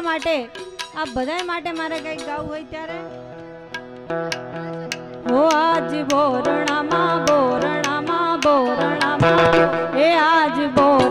બધા માટે? આ બધા માટે મારે કઈ ગાવું હોય ત્યારે? હો આજ બોરણામાં બોરણામાં બોરણામાં. એ આજ બોર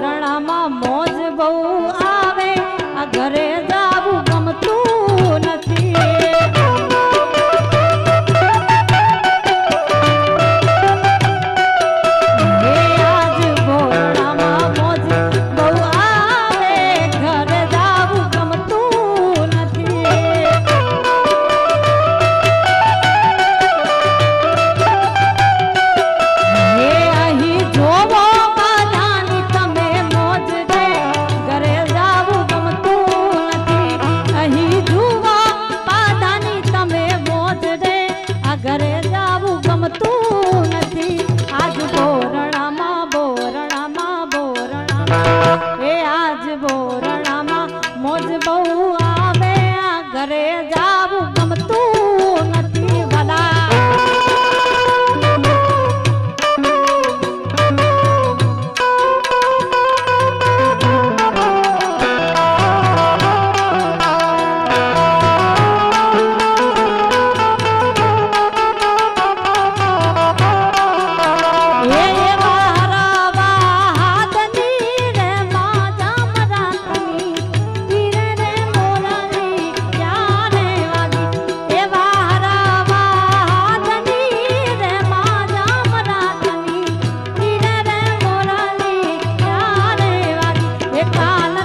কালা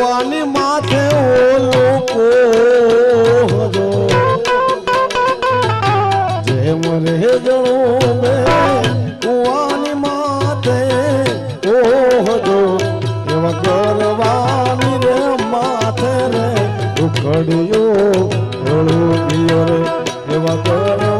ભગવાન માથે ઓલો કોહરો જેમ રે જણો મે ભગવાન માથે ઓહરો એવા કરવાની રે માથે રે ઉકડ્યો ઓળો પિયો રે એવા કરવાની